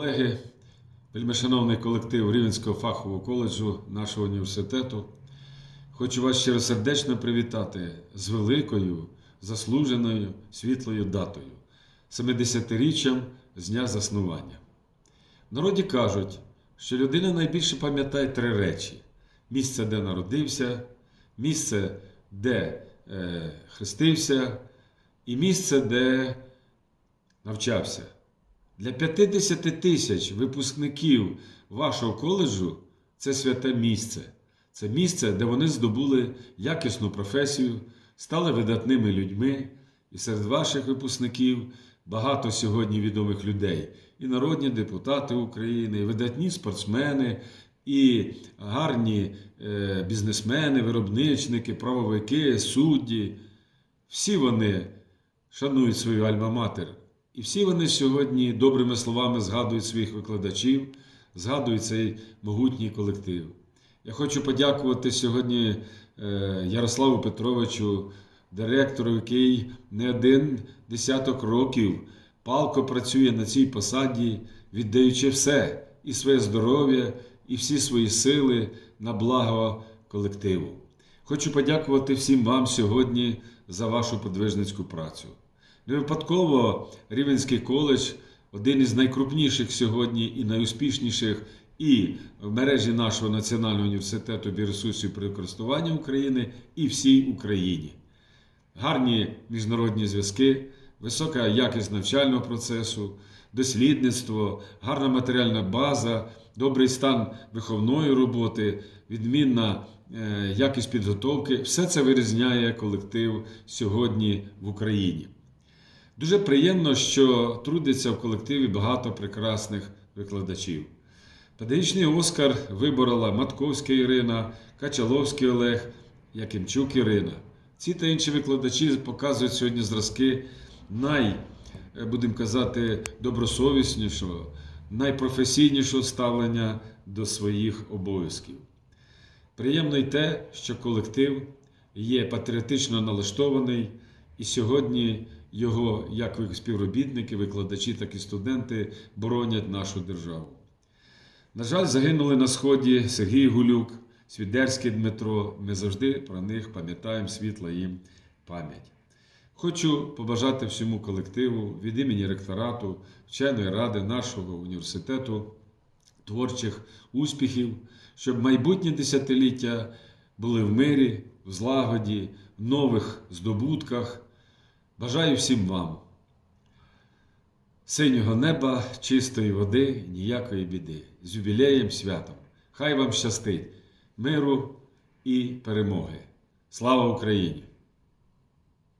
Колеги, вельмишановний колектив Рівенського фахового коледжу нашого університету, хочу вас щиросердечно привітати з великою, заслуженою світлою датою 70-річчям з дня заснування. В народі кажуть, що людина найбільше пам'ятає три речі: місце, де народився, місце, де е, хрестився, і місце, де навчався. Для 50 тисяч випускників вашого коледжу це святе місце. Це місце, де вони здобули якісну професію, стали видатними людьми. І серед ваших випускників багато сьогодні відомих людей. І народні депутати України, і видатні спортсмени, і гарні е, бізнесмени, виробничники, правовики, судді. Всі вони шанують свою альма-матер. І всі вони сьогодні добрими словами згадують своїх викладачів, згадують цей могутній колектив. Я хочу подякувати сьогодні е, Ярославу Петровичу, директору, який не один десяток років палко працює на цій посаді, віддаючи все і своє здоров'я, і всі свої сили на благо колективу. Хочу подякувати всім вам сьогодні за вашу подвижницьку працю. Не випадково Рівенський коледж один із найкрупніших сьогодні і найуспішніших і в мережі нашого національного університету біоресурсів прикористування України і всій Україні. Гарні міжнародні зв'язки, висока якість навчального процесу, дослідництво, гарна матеріальна база, добрий стан виховної роботи, відмінна е, якість підготовки все це вирізняє колектив сьогодні в Україні. Дуже приємно, що трудиться в колективі багато прекрасних викладачів. Педагогічний Оскар виборола Матковська Ірина, Качаловський Олег, Якимчук Ірина. Ці та інші викладачі показують сьогодні зразки най, е, будемо казати, добросовіснішого, найпрофесійнішого ставлення до своїх обов'язків. Приємно й те, що колектив є патріотично налаштований, і сьогодні його, як співробітники, викладачі, так і студенти боронять нашу державу. На жаль, загинули на сході Сергій Гулюк, Свідерський Дмитро. Ми завжди про них пам'ятаємо світла їм пам'ять. Хочу побажати всьому колективу від імені ректорату, вченої ради нашого університету творчих успіхів, щоб майбутні десятиліття були в мирі, в злагоді, в нових здобутках. Бажаю всім вам синього неба, чистої води, ніякої біди. З юбілеєм святом. Хай вам щастить, миру і перемоги. Слава Україні!